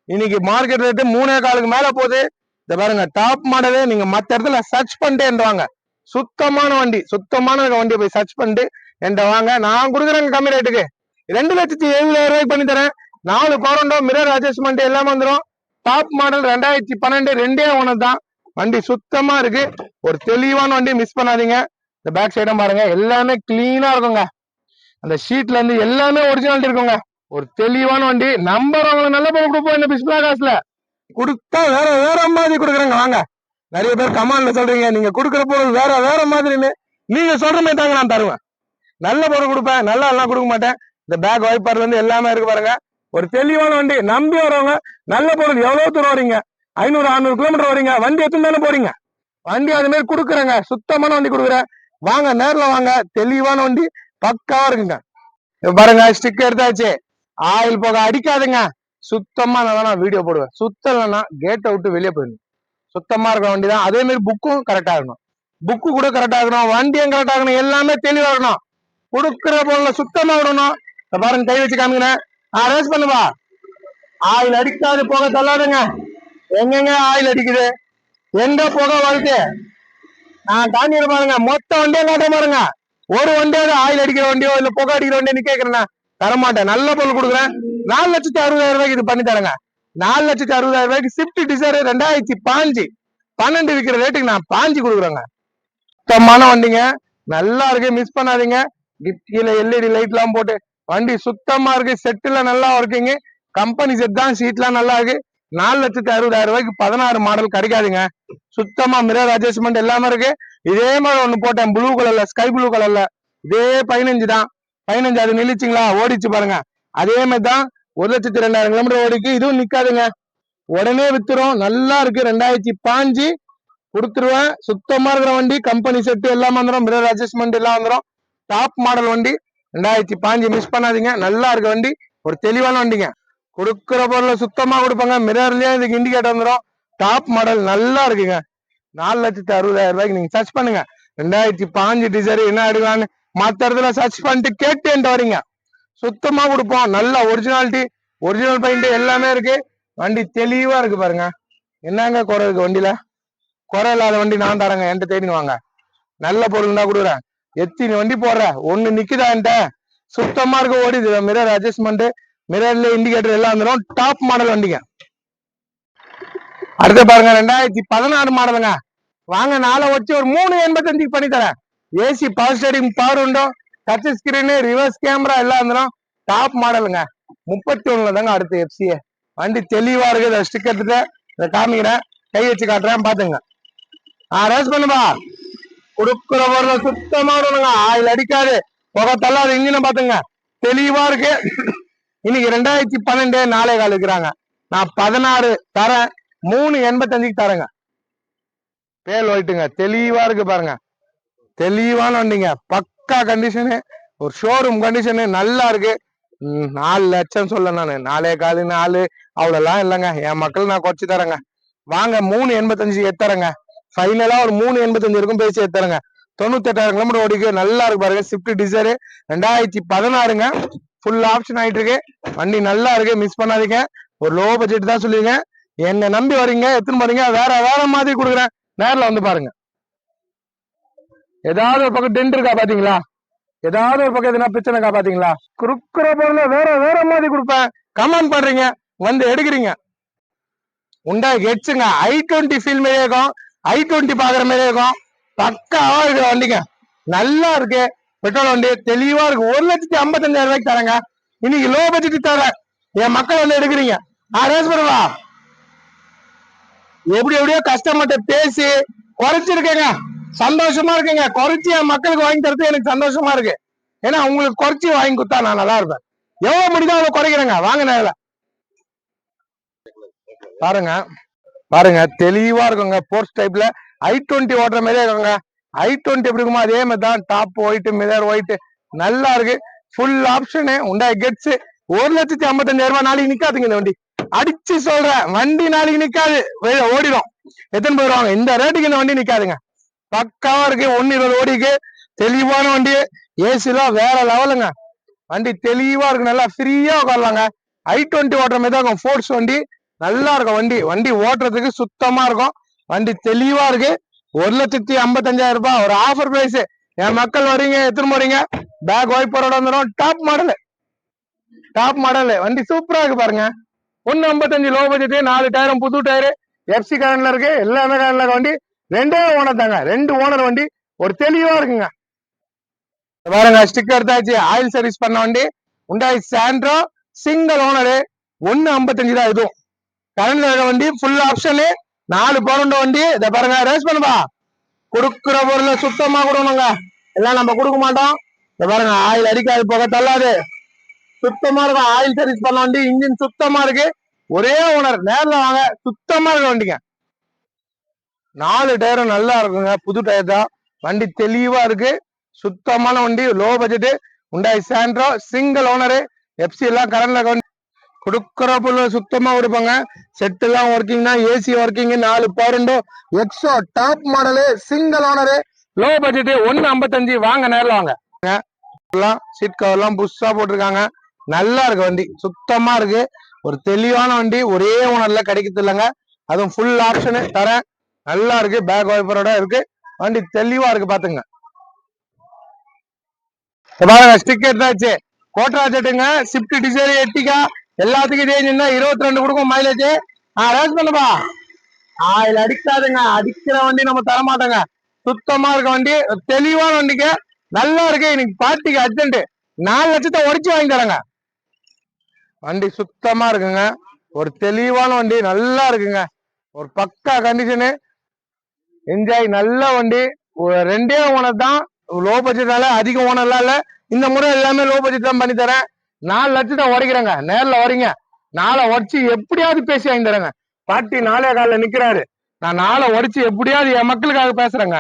இன்னைக்கு மார்க்கெட் ரேட்டு மூணே காலுக்கு மேல போகுது. இந்த பாருங்க டாப் மாடலே நீங்க மத்த இடத்துல சர்ச் பண்ணிட்டே வாங்க சுத்தமான வண்டி சுத்தமான வண்டியை போய் சர்ச் பண்ணிட்டு என்கிட்ட வாங்க. நான் கொடுக்குறேங்க கம்மி ரேட்டுக்கு ரெண்டு லட்சத்தி எழுபதாயிரம் ரூபாய்க்கு பண்ணி தரேன். நாலு பவுரண்டோ மிரர் அட்ஜஸ்ட்மெண்ட் எல்லாமே வந்துடும் டாப் மாடல் ரெண்டாயிரத்தி பன்னெண்டு ரெண்டே ஒன்று தான் வண்டி சுத்தமா இருக்கு. ஒரு தெளிவான வண்டி மிஸ் பண்ணாதீங்க. இந்த பேக் சைடும் பாருங்க எல்லாமே கிளீனா இருக்குங்க. அந்த ஷீட்ல இருந்து எல்லாமே ஒரிஜினாலிட்டி இருக்குங்க. ஒரு தெளிவான வண்டி. நம்பர் அவங்களுக்கு நல்ல பொருள் கொடுப்போம் இந்த பிஸ்மிலா காசுல கொடுத்தா வேற வேற மாதிரி கொடுக்குறாங்க. வாங்க. நிறைய பேர் கமாண்ட்ல சொல்றீங்க. நீங்க கொடுக்குற பொருள் வேற வேற மாதிரின்னு. நீங்க சொல்ற மாதிரி தாங்க நான் தருவேன். நல்ல பொருள் கொடுப்பேன். நல்லா எல்லாம் கொடுக்க மாட்டேன். இந்த பேக் வைப்பர்ல இருந்து எல்லாமே இருக்கு பாருங்க. ஒரு தெளிவான வண்டி. நம்பி வரவங்க நல்ல பொருள். எவ்வளவு தூரம் வரீங்க ஐநூறு அறுநூறு கிலோமீட்டர் வரீங்க வண்டி எத்தனை தானே போறீங்க? வண்டி அது மாதிரி கொடுக்குறேங்க. சுத்தமான வண்டி கொடுக்குறேன். வாங்க நேரில் வாங்க. தெளிவான வண்டி. பக்காவா இருக்குங்க. பாருங்க ஸ்டிக் எடுத்தாச்சு. ஆயில் போக அடிக்காதுங்க. சுத்தமா நான் நான் வீடியோ போடுவேன். சுத்தம் இல்லைன்னா கேட்டை விட்டு வெளியே போயிடணும் சுத்தமா இருக்க வண்டி தான் அதே மாதிரி புக்கும் கரெக்டா இருக்கணும். புக்கு கூட கரெக்டா இருக்கணும். வண்டியும் கரெக்டா இருக்கணும். எல்லாமே தெளிவா இருக்கணும். கொடுக்குற பொருளை சுத்தமா விடணும். பாருங்க கை வச்சு காமிக்கிறேன். ஆ ரேஸ் பண்ணுவா ஆயில் அடிக்காது போக தள்ளாதுங்க. எங்கெங்க ஆயில் அடிக்குது? எங்க புகை வருது? நான் தாண்டி பாருங்க. மொத்த வண்டியும் காட்ட பாருங்க. ஒரு வண்டியாவது ஆயில் அடிக்கிற வண்டியோ இல்ல புகை அடிக்கிற வண்டியோ நீ கேக்குறேன்னா தரமாட்டேன். நல்ல பொருள் கொடுக்குறேன். நாலு லட்சத்தி அறுபதாயிரம் ரூபாய்க்கு இது பண்ணி தரேங்க. நாலு லட்சத்தி அறுபதாயிரம் ரூபாய்க்கு ஸ்விஃப்ட் டிசைர் ரெண்டாயிரத்தி பாஞ்சு. பன்னெண்டு விற்கிற ரேட்டுக்கு நான் பாஞ்சு கொடுக்குறேங்க. சுத்தமான வண்டிங்க. நல்லா இருக்கு. மிஸ் பண்ணாதீங்க. கிட் கீழே எல்இடி லைட் எல்லாம் போட்டு வண்டி சுத்தமா இருக்கு. செட்டுல நல்லா இருக்குங்க கம்பெனி செட் தான் சீட்லாம் நல்லா இருக்கு. நாலு லட்சத்தி அறுபதாயிரம் ரூபாய்க்கு பதினாறு மாடல் கிடைக்காதுங்க. சுத்தமா மிரர் அட்ஜஸ்ட்மெண்ட் எல்லாமே இருக்கு. இதே மாதிரி ஒண்ணு போட்டேன். ப்ளூ கலர்ல ஸ்கை ப்ளூ கலர்ல இதே பதினஞ்சு தான். பதினஞ்சு அது நிலிச்சுங்களா ஓடிச்சு பாருங்க. அதே மாதிரி தான் ஒரு லட்சத்தி ரெண்டாயிரம் கிலோமீட்டர் ஓடிக்கு. இதுவும் நிக்காதுங்க. உடனே வித்துரும். நல்லா இருக்கு. ரெண்டாயிரத்தி பாஞ்சு கொடுத்துருவேன். சுத்தமா இருக்கிற வண்டி கம்பெனி செட்டு எல்லாம் வந்துடும் மிரர் அட்ஜஸ்ட்மெண்ட் எல்லாம் வந்துடும் டாப் மாடல் வண்டி. ரெண்டாயிரத்தி பாஞ்சு மிஸ் பண்ணாதீங்க. நல்லா இருக்க வண்டி. ஒரு தெளிவான வண்டிங்க. கொடுக்குற பொருளை சுத்தமா கொடுப்பாங்க. மிரர்லயே இதுக்கு இண்டிகேட்டர் வந்துடும் டாப் மாடல் நல்லா இருக்குங்க. நாலு லட்சத்தி அறுபதாயிரம் ரூபாய்க்கு நீங்க சர்ச் பண்ணுங்க. ரெண்டாயிரத்தி பாஞ்சு டிசைர் என்ன எடுக்கலான்னு மற்ற இடத்துல சர்ச் பண்ணிட்டு கேட்டு என்கிட்ட வரீங்க. சுத்தமா கொடுப்போம். நல்ல ஒரிஜினாலிட்டி ஒரிஜினல் பெயிண்ட் எல்லாமே இருக்கு. வண்டி தெளிவா இருக்கு பாருங்க. என்னங்க குறை இருக்கு வண்டியில? குறை இல்லாத வண்டி நான் தரேங்க. என்கிட்ட தேடின்னு வாங்க. நல்ல பொருள் தான் கொடுக்குறேன். எத்தனை வண்டி போடுற? ஒண்ணு நிக்குதா என்கிட்ட? சுத்தமா இருக்க. ஓடிது. மிரர் அட்ஜஸ்ட்மெண்ட் மிரர்ல இண்டிகேட்டர் எல்லாம் வந்துடும் டாப் மாடல் வண்டிங்க. அடுத்து பாருங்க. ரெண்டாயிரத்தி பதினாறு மாடலுங்க வாங்க நாளை வச்சு ஒரு மூணு எண்பத்தஞ்சுக்கு பண்ணி தரேன் ஏசி பவர் ஸ்டேரிங் பவர் உண்டோ டச் ஸ்கிரீனு ரிவர்ஸ் கேமரா எல்லாம் இருந்தாலும் டாப் மாடலுங்க முப்பத்தி ஒண்ணுல தாங்க அடுத்து எஃப்சிஏ வண்டி தெளிவா இருக்கு இதை ஸ்டிக் எடுத்துட்டு இதை காமிக்கிறேன். கை வச்சு காட்டுறேன் பாத்துங்க ஆ ரேஸ் பண்ணுப்பா. கொடுக்குற பொருளை சுத்தமா விடணுங்க. ஆயில் அடிக்காது. புகை தள்ளாது இன்ஜினை பாத்துங்க தெளிவா இருக்கு. இன்னைக்கு ரெண்டாயிரத்தி பன்னெண்டு நாளே கால் இருக்கிறாங்க நான் பதினாறு தரேன். மூணு எண்பத்தஞ்சுக்கு தரேங்க. பேல் ஒயிட்டுங்க தெளிவா இருக்கு பாருங்க. தெளிவான வண்டிங்க. பக்கா கண்டிஷனு ஒரு ஷோரூம் கண்டிஷனு நல்லா இருக்கு. நாலு லட்சம் சொல்ல நான். நாலே காலு நாலு. அவ்வளோலாம் இல்லைங்க. என் மக்கள் நான் குறைச்சி தரேங்க. வாங்க மூணு எண்பத்தஞ்சு எத்தரங்க ஃபைனலா ஒரு மூணு எண்பத்தஞ்சு இருக்கும் பேசி எத்தரங்க தொண்ணூத்தெட்டாயிரம் கிலோமீட்டர் ஓடிக்கு. நல்லா இருக்கு பாருங்க. ஸ்விஃப்ட் டிசைரு ரெண்டாயிரத்தி பதினாறுங்க. ஃபுல் ஆப்ஷன் ஆயிட்டு இருக்கு வண்டி நல்லா இருக்கு. மிஸ் பண்ணாதீங்க. ஒரு லோ பட்ஜெட் தான் சொல்லுவீங்க. என்னை நம்பி வரீங்க எத்தனை போறீங்க வேற வேற மாதிரி கொடுக்குறேன். நேரில் வந்து பாருங்க. ஏதாவது ஒரு பக்கம் டென்ட் இருக்கா பாத்தீங்களா? ஏதாவது ஒரு பக்கம் எதுனா பிரச்சனை இருக்கா பாத்தீங்களா? குறுக்குற பொருளை வேற வேற மாதிரி கொடுப்பேன். கமெண்ட் பண்றீங்க. வந்து எடுக்கிறீங்க. உண்டா ஹெட்ஸுங்க ஐ டுவெண்ட்டி ஃபீல் மாதிரியே இருக்கும். ஐ டுவெண்ட்டி பாக்குற மாதிரியே இருக்கும். பக்காவா இருக்கு வண்டிங்க. நல்லா இருக்கு. பெட்ரோல் வண்டி தெளிவா இருக்கு. ஒரு லட்சத்தி ஐம்பத்தஞ்சாயிரம் ரூபாய்க்கு தரேங்க. இன்னைக்கு லோ பட்ஜெட் தர என் மக்கள் வந்து எடுக்கிறீங்க. ஆ ரேஸ் பண்ணுவா? எப்படி எப்படியோ கஸ்டமர்கிட்ட பேசி குறைச்சிருக்கேங்க. சந்தோஷமா இருக்குங்க. குறைச்சி என் மக்களுக்கு வாங்கி தரது எனக்கு சந்தோஷமா இருக்கு. ஏன்னா உங்களுக்கு குறைச்சி வாங்கி கொடுத்தா நான் நல்லா இருப்பேன். எவ்வளவு முடியுதோ அவ்வளவு குறைக்கிறேங்க. வாங்க நேரில். பாருங்க. பாருங்க. தெளிவா இருக்குங்க. போர்ஸ் டைப்ல ஐ டுவெண்ட்டி ஓட்டுற மாதிரியே இருக்குங்க. ஐ டுவெண்ட்டி எப்படி இருக்குமோ அதே மாதிரி தான் டாப் ஒயிட் மிதர் ஒயிட் நல்லா இருக்கு. ஃபுல் ஆப்ஷனு உண்டா கெட்ஸ் ஒரு லட்சத்தி ஐம்பத்தஞ்சாயிரம் ரூபாய் நாளைக்கு நிக்காதுங்க இந்த வண்டி. அடிச்சு சொல்றேன். வண்டி நாளைக்கு நிக்காது. ஓடிடும் எத்தனை போயிடுவாங்க இந்த ரேட்டுக்கு இந்த வண்டி நிக்காதுங்க. பக்காவா இருக்கு ஒன்னு இருபது ஓடிக்கு. தெளிவான வண்டி ஏசிலாம் வேற லெவலுங்க வண்டி தெளிவா இருக்கு நல்லா ஃப்ரீயா உட்காரலாங்க. ஐ டுவெண்ட்டி ஓட்டுற மாதிரி தான் இருக்கும். ஃபோர்ஸ் வண்டி நல்லா இருக்கும் வண்டி. வண்டி ஓட்டுறதுக்கு சுத்தமா இருக்கும். வண்டி தெளிவா இருக்கு. ஒரு லட்சத்தி ஐம்பத்தஞ்சாயிரம் ரூபாய். ஒரு ஆஃபர் பிரைஸ் என் மக்கள் வரீங்க எத்தனை போறீங்க. பேக் வைப்பரோட வந்துடும் டாப் மாடலு டாப் மாடலு வண்டி சூப்பரா இருக்கு பாருங்க. ஒன்னு ஐம்பத்தஞ்சு லோ பட்ஜெட் நாலு டயரும் புது டயரு எஃப்சி கரண்ட்ல இருக்கு. எல்லாமே கரண்ட்ல இருக்க. வண்டி ரெண்டே ஓனர் தாங்க. ரெண்டு ஓனர் வண்டி ஒரு தெளிவா இருக்குங்க. பாருங்க ஸ்டிக்கர் எடுத்தாச்சு ஆயில் சர்வீஸ் பண்ண வண்டி. உண்டாய் சாண்ட்ரோ சிங்கிள் ஓனரு ஒன்னு ஐம்பத்தஞ்சு தான் இதுவும். கரண்ட்ல இருக்க வண்டி ஃபுல் ஆப்ஷனு நாலு பவுண்ட் வண்டி. இதை பாருங்க ரேஸ் பண்ணுப்பா. கொடுக்குற பொருளை சுத்தமா கொடுக்கணுங்க. எல்லாம் நம்ம கொடுக்க மாட்டோம். இதை பாருங்க ஆயில் அடிக்காது போக தள்ளாது. சுத்தமா இருக்கும். ஆயில் சர்வீஸ் பண்ண வண்டி இன்ஜின் சுத்தமா இருக்கு. ஒரே ஓனர் நேரில் வாங்க சுத்தமா இருக்க வண்டிங்க. நாலு டயரும் நல்லா இருக்குங்க. புது டயர் தான். வண்டி தெளிவா இருக்கு. சுத்தமான வண்டி லோ பட்ஜெட் உண்டாய் சாண்ட்ரோ சிங்கிள் ஓனரு எஃப்சி எல்லாம் கரண்ட்ல கொடுக்குற பொருள் சுத்தமா கொடுப்பாங்க. செட் எல்லாம் ஒர்க்கிங்னா ஏசி ஒர்க்கிங் நாலு பவருண்டோ. Exo top model single owner low budget ஒன்னு ஐம்பத்தஞ்சு வாங்க நேரில் வாங்க. சீட் கவர் எல்லாம் புதுசா போட்டிருக்காங்க. நல்லா இருக்கு வண்டி. சுத்தமா இருக்கு. ஒரு தெளிவான வண்டி. ஒரே ஓனர்ல கிடைக்கிறது இல்லைங்க. அதுவும் ஃபுல் ஆப்ஷனு தரேன். நல்லா இருக்கு பேக் வைப்பரோட இருக்கு. வண்டி தெளிவா இருக்கு பாத்துங்க. பாருங்க ஸ்டிக்கர் தாச்சு கோட்ரா ஜெட்டுங்க ஸ்விஃப்ட் டிசைர் எட்டிக்கா எல்லாத்துக்கும் இதே நின்னா இருபத்தி ரெண்டு கொடுக்கும் மைலேஜ் ஆ ரேஸ் பண்ணுப்பா. ஆயில் அடிக்காதுங்க. அடிக்கிற வண்டி நம்ம தர மாட்டோங்க சுத்தமா இருக்க வண்டி தெளிவான வண்டிக்கு நல்லா இருக்கு. இன்னைக்கு பார்ட்டிக்கு அர்ஜென்ட் நாலு லட்சத்தை உடச்சு வாங்கி தரேங்க. வண்டி சுத்தமா இருக்குங்க. ஒரு தெளிவான வண்டி நல்லா இருக்குங்க. ஒரு பக்கா கண்டிஷனு என்ஜாய் நல்ல வண்டி. ஒரு ரெண்டே ஓனர் தான். லோ பட்ஜெட்னால அதிக ஓனர்லாம் இல்ல. இந்த முறை எல்லாமே லோ பட்ஜெட் தான் பண்ணி தரேன். நாலு லட்சத்தை உடைக்கிறேங்க. நேர்ல வரீங்க நாளை உடச்சு எப்படியாவது பேசி வாங்கி தரேங்க. பாட்டி நாளே காலில் நிக்கிறாரு. நான் நாளை உடைச்சு எப்படியாவது என் மக்களுக்காக பேசுறேங்க.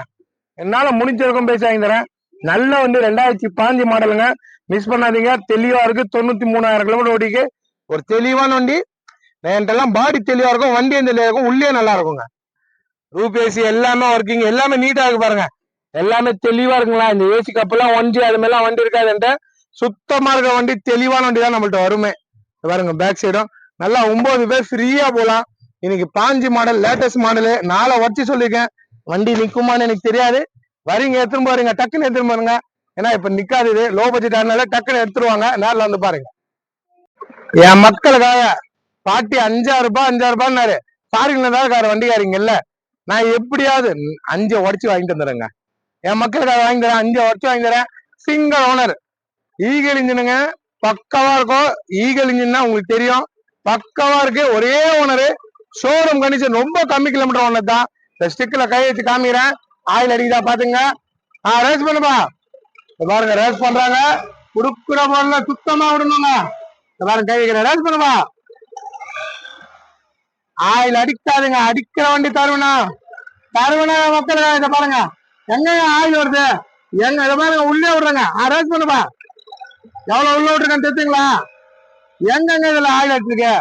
என்னால முடிஞ்சிருக்கும் பேசி வாங்கி தரேன். நல்ல வந்து ரெண்டாயிரத்தி பாஞ்சு மாடலுங்க. மிஸ் பண்ணாதீங்க. தெளிவா இருக்கு. தொண்ணூத்தி மூணாயிரம் கிலோமீட்டர் ஓடிக்கு ஒரு தெளிவான வண்டி. என்கிட்டலாம் பாடி தெளிவா இருக்கும். வண்டி தெளிவாக இருக்கும்? உள்ளே நல்லா இருக்குங்க. ரூபேசி எல்லாமே ஒர்க்கிங் எல்லாமே நீட்டா இருக்கு பாருங்க. எல்லாமே தெளிவா இருக்குங்களா? இந்த ஏசி கப்பெல்லாம் ஒன்ஜி அது மாதிரிலாம் வண்டி இருக்காதுன்ட்டு சுத்தமா இருக்க வண்டி தெளிவான வண்டி தான் நம்மள்ட்ட வருமே. பாருங்க பேக் சைடும் நல்லா ஒன்பது பேர் ஃப்ரீயா போலாம் இன்னைக்கு பாஞ்சு மாடல் லேட்டஸ்ட் மாடலு நாளை வச்சு சொல்லியிருக்கேன். வண்டி நிக்குமான்னு எனக்கு தெரியாது. வரீங்க எடுத்துன்னு பாருங்க டக்குன்னு எடுத்துன்னு பாருங்க. ஏன்னா இப்ப நிக்காது இது. லோ பட்ஜெட் ஆனால டக்குன்னு எடுத்துருவாங்க. நேரில் வந்து பாருங்க. என் மக்களுக்காக பாட்டி அஞ்சாயிரம் ரூபாய் அஞ்சாயிரம் ரூபாய்னாரு ஃபாரின்ல தான் இருக்காரு இல்லை. நான் எப்படியாவது அஞ்சு உடச்சு வாங்கிட்டு வந்துடுறேங்க. என் மக்களுக்காக வாங்கி தரேன் அஞ்சு உடச்சு வாங்கி தரேன். சிங்கிள் ஓனர் ஈகல் இன்ஜினுங்க பக்கவா இருக்கும். ஈகல் இன்ஜின்னா உங்களுக்கு தெரியும். பக்கவா இருக்கு. ஒரே ஓனரு ஷோரூம் கண்டிஷன் ரொம்ப கம்மி கிலோமீட்டர் ஓனர் தான். இந்த ஸ்டிக்கில் கை வச்சு காமிக்கிறேன். ஆயில் அடிக்குதா பாத்துங்க. ஆ ரேஸ் பண்ணுப்பா. பாருங்க ரேஸ் பண்றாங்க. குடுக்குற பொருள சுத்தமா விடணுங்க. பாருங்க கை வைக்கிறேன். ரேஸ் பண்ணுப்பா. ஆயில் அடிக்காதுங்க அடிக்கிற வண்டி தருவனா? தருவனா மக்கள் இதை பாருங்க. எங்க ஆயில் வருது? எங்க இதை பாருங்க உள்ளே விடுறேங்க. அரேஞ்ச் பண்ணுப்பா எவ்வளவு உள்ள விட்டுருக்கேன்னு தெரிஞ்சுங்களா எங்கெங்க இதுல ஆயில் அடிச்சிருக்கு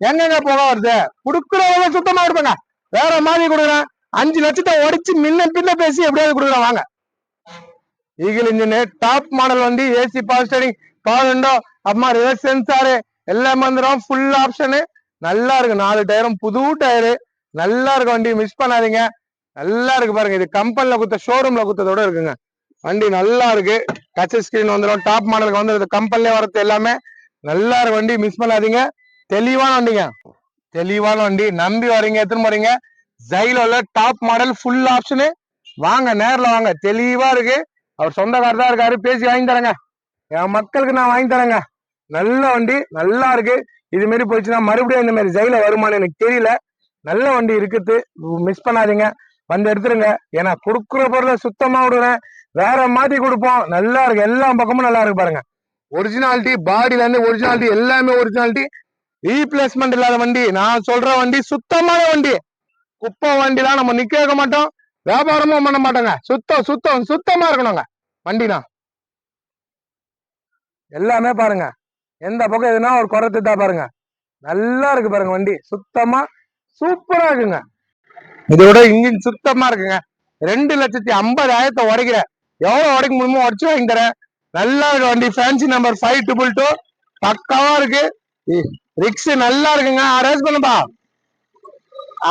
எங்கெங்க புகை வருது? குடுக்குறவங்க சுத்தமா இருப்பேங்க. வேற மாதிரி கொடுக்குறேன். அஞ்சு லட்சத்தை உடைச்சு முன்ன பின்ன பேசி எப்படியாவது கொடுக்குறேன் வாங்க. ஈகிள் இன்ஜின் டாப் மாடல் வண்டி AC power steering power window அப்புறமா ரிவர்ஸ் சென்சாரு எல்லாமே வந்துடும். ஃபுல் ஆப்ஷனு நல்லா இருக்கு. நாலு டயரும் புது டயரு நல்லா இருக்கு. வண்டி மிஸ் பண்ணாதீங்க. நல்லா இருக்கு பாருங்க. இது கம்பெனில குத்த ஷோரூம்ல குத்ததோட இருக்குங்க. வண்டி நல்லா இருக்கு. டச் ஸ்கிரீன் வந்துடும் டாப் மாடலுக்கு வந்து கம்பெனிலே வரது எல்லாமே. நல்லா இருக்கு. வண்டி மிஸ் பண்ணாதீங்க. தெளிவான வண்டிங்க. தெளிவான வண்டி. நம்பி வரீங்க. எத்தனை வரீங்க ஜைலோல டாப் மாடல் ஃபுல் ஆப்ஷனு வாங்க. நேர்ல வாங்க. தெளிவா இருக்கு. அவர் சொந்தக்காரர் தான் இருக்காரு. பேசி வாங்கி தரேங்க. என் மக்களுக்கு நான் வாங்கி தரேங்க. நல்ல வண்டி நல்லா இருக்கு. இது மாதிரி போயிடுச்சுன்னா மறுபடியும் இந்த மாதிரி ஜெயில வருமானு எனக்கு தெரியல. நல்ல வண்டி இருக்குது. மிஸ் பண்ணாதீங்க. வந்து எடுத்துருங்க. ஏன்னா கொடுக்குற பொருளை சுத்தமா விடுறேன். வேற மாத்தி கொடுப்போம். நல்லா இருக்கு. எல்லா பக்கமும் நல்லா இருக்கு பாருங்க. ஒரிஜினாலிட்டி பாடியில இருந்து ஒரிஜினாலிட்டி எல்லாமே ஒரிஜினாலிட்டி ரீப்ளேஸ்மெண்ட் இல்லாத வண்டி. நான் சொல்ற வண்டி சுத்தமான வண்டி. குப்பை வண்டிலாம் நம்ம நிக்க வைக்க மாட்டோம். வியாபாரமும் பண்ண மாட்டோங்க. சுத்தம் சுத்தம் சுத்தமா இருக்கணுங்க. வண்டினா எல்லாமே பாருங்க. எந்த பக்கம் எதுனா ஒரு குறை தான் பாருங்க. நல்லா இருக்கு பாருங்க வண்டி. சுத்தமா சூப்பரா இருக்குங்க. இதோட இன்ஜின் சுத்தமா இருக்குங்க. ரெண்டு லட்சத்தி ஐம்பதாயிரத்தை உடைக்கிற. எவ்வளவு உடைக்க முடியுமோ உடச்சு வாங்கி தரேன். நல்லா இருக்கு வண்டி. Fancy number five triple two பக்காவா இருக்கு. ரிக்ஸ் நல்லா இருக்குங்க. அரேஞ்ச் பண்ணுப்பா.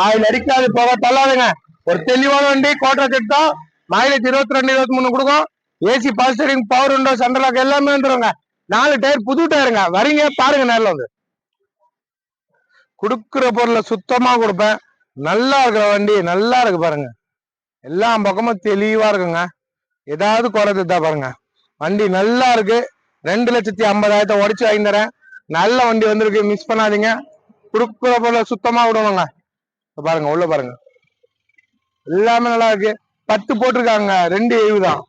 ஆயில் அடிக்காது போக தள்ளாதுங்க. ஒரு தெளிவான வண்டி கோட்டை திட்டம் மைலேஜ் இருபத்தி ரெண்டு இருபத்தி மூணு கொடுக்கும். AC power power window central lock எல்லாமே வந்துருங்க. நாலு டயர் புது டயருங்க வரீங்க பாருங்க நேரில் வந்து. கொடுக்குற பொருளை சுத்தமாக கொடுப்பேன். நல்லா இருக்கிற வண்டி நல்லா இருக்கு பாருங்க. எல்லா பக்கமும் தெளிவா இருக்குங்க. ஏதாவது குறைஞ்சது தான் பாருங்க. வண்டி நல்லா இருக்கு. ரெண்டு லட்சத்தி ஐம்பதாயிரத்தை உடச்சு வாங்கி தரேன். நல்ல வண்டி வந்திருக்கு. மிஸ் பண்ணாதீங்க. கொடுக்குற பொருளை சுத்தமா விடணுங்க. பாருங்க உள்ள பாருங்க. எல்லாமே நல்லா இருக்கு. பத்து போட்டிருக்காங்க. ரெண்டு எழுபது தான்.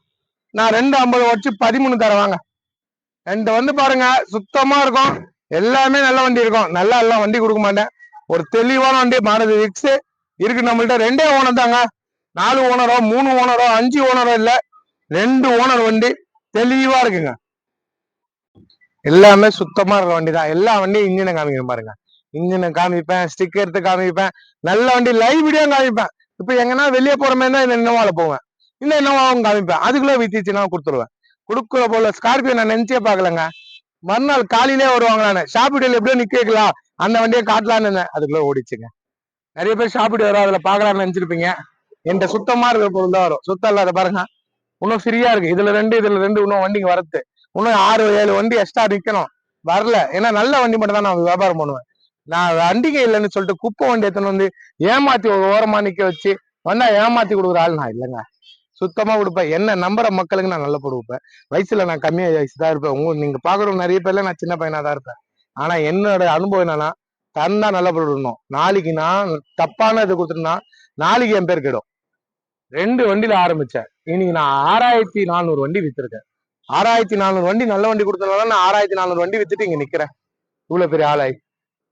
நான் ரெண்டு ஐம்பது உடச்சு பதிமூணு தரேன். வாங்க. ரெண்டு வந்து பாருங்க சுத்தமா இருக்கும். எல்லாமே நல்ல வண்டி இருக்கும். நல்லா எல்லாம் வண்டி கொடுக்க மாட்டேன். ஒரு தெளிவான வண்டி மாறுது விக்ஸ் இருக்கு நம்மள்ட்ட. ரெண்டே ஓனர் தாங்க. நாலு ஓனரோ மூணு ஓனரோ அஞ்சு ஓனரோ இல்ல ரெண்டு ஓனர் வண்டி. தெளிவா இருக்குங்க. எல்லாமே சுத்தமா இருக்கிற வண்டி தான் எல்லா வண்டியும் இன்ஜினை காமிக்கிறேன் பாருங்க. இன்ஜினை காமிப்பேன் ஸ்டிக்கர் எடுத்து காமிப்பேன். நல்ல வண்டி லைவ் வீடியோ காமிப்பேன். இப்ப எங்கன்னா வெளியே போற மாதிரி தான் இந்த இன்னோவால போவேன். இந்த இன்னோவாவும் காமிப்பேன். அதுக்குள்ள வித்திச்சுன்னா கொடுத்துருவேன். கொடுக்குற போல ஸ்கார்பியோ நான் நினைச்சே பாக்கலங்க மறுநாள் காலையிலே வருவாங்க நான். எப்படியோ நிக்க வைக்கலாம். அந்த வண்டியை காட்டலான்னு இருந்தேன். அதுக்குள்ள ஓடிச்சுங்க நிறைய பேர் ஷாப் வரும் அதுல பாக்கலாம்னு நினைச்சிருப்பீங்க. என்கிட்ட சுத்தமா இருக்கிற பொருள் தான் வரும். சுத்தம் இல்லாத பாருங்க. இன்னும் ஃப்ரீயா இருக்கு. இதுல ரெண்டு இதுல ரெண்டு இன்னும் வண்டிங்க வரது இன்னும் ஆறு ஏழு வண்டி எக்ஸ்ட்ரா நிக்கணும். வரல. ஏன்னா நல்ல வண்டி மட்டும் தான் நான் வியாபாரம் பண்ணுவேன். நான் வண்டிங்க இல்லைன்னு சொல்லிட்டு குப்பை வண்டி எடுத்துன்னு வந்து ஏமாத்தி ஒரு ஓரமா நிக்க வச்சு வந்தா ஏமாத்தி கொடுக்குற ஆள் நான் இல்லைங்க. சுத்தமா கொடுப்பேன் என்ன நம்புற மக்களுக்கு நான் நல்ல கொடுப்பேன் வயசுல நான் கம்மியா வயசு தான் இருப்பேன். உங்க நீங்க பாக்குறவங்க நிறைய பேர்ல நான் சின்ன பையனா தான் இருப்பேன். ஆனா என்னோட அனுபவம் என்னன்னா தந்தா நல்ல பொருள் நாளைக்கு நான் தப்பான இது கொடுத்துருந்தா நாளைக்கு என் பேர் கெடும். ரெண்டு வண்டியில ஆரம்பிச்சேன். இன்னைக்கு நான் ஆறாயிரத்தி நானூறு வண்டி வித்திருக்கேன். ஆறாயிரத்தி நானூறு வண்டி நல்ல வண்டி கொடுத்தனால நான் ஆறாயிரத்தி நானூறு வண்டி வித்துட்டு இங்க நிக்கிறேன். இவ்வளவு பெரிய ஆளாய்.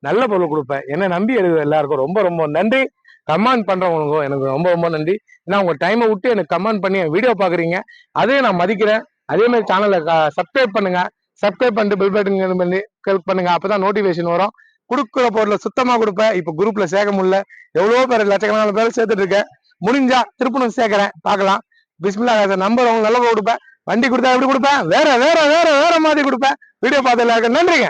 நல்ல பொருள் கொடுப்பேன். என்ன நம்பி எடுக்கிற எல்லாருக்கும் ரொம்ப ரொம்ப நன்றி. கமெண்ட் பண்றவங்களுக்கும் எனக்கு ரொம்ப ரொம்ப நன்றி. ஏன்னா உங்க டைமை விட்டு எனக்கு கமெண்ட் பண்ணி வீடியோ பாக்குறீங்க. அதையும் நான் மதிக்கிறேன். அதே மாதிரி சேனலை சப்ஸ்கிரைப் பண்ணுங்க. சப்ஸ்கிரைப் பண்ணிட்டு பில் பட்டன் பண்ணி கிளிக் பண்ணுங்க. அப்பதான் நோட்டிபிகேஷன் வரும். கொடுக்குற பொருளை சுத்தமா கொடுப்பேன். இப்ப குரூப்ல சேர்க்க முடியல. எவ்வளவோ பேர் லட்சக்கணக்கான பேர் சேர்த்துட்டு இருக்கேன். முடிஞ்சா திருப்பணம் சேர்க்கிறேன். பார்க்கலாம். பிஸ்மில்லா நம்பர் உங்களுக்கு நல்ல கொடுப்பேன். வண்டி கொடுத்தா எப்படி கொடுப்பேன்? வேற வேற வேற வேற மாதிரி கொடுப்பேன். வீடியோ பார்த்து எல்லாருக்கும் நன்றிங்க.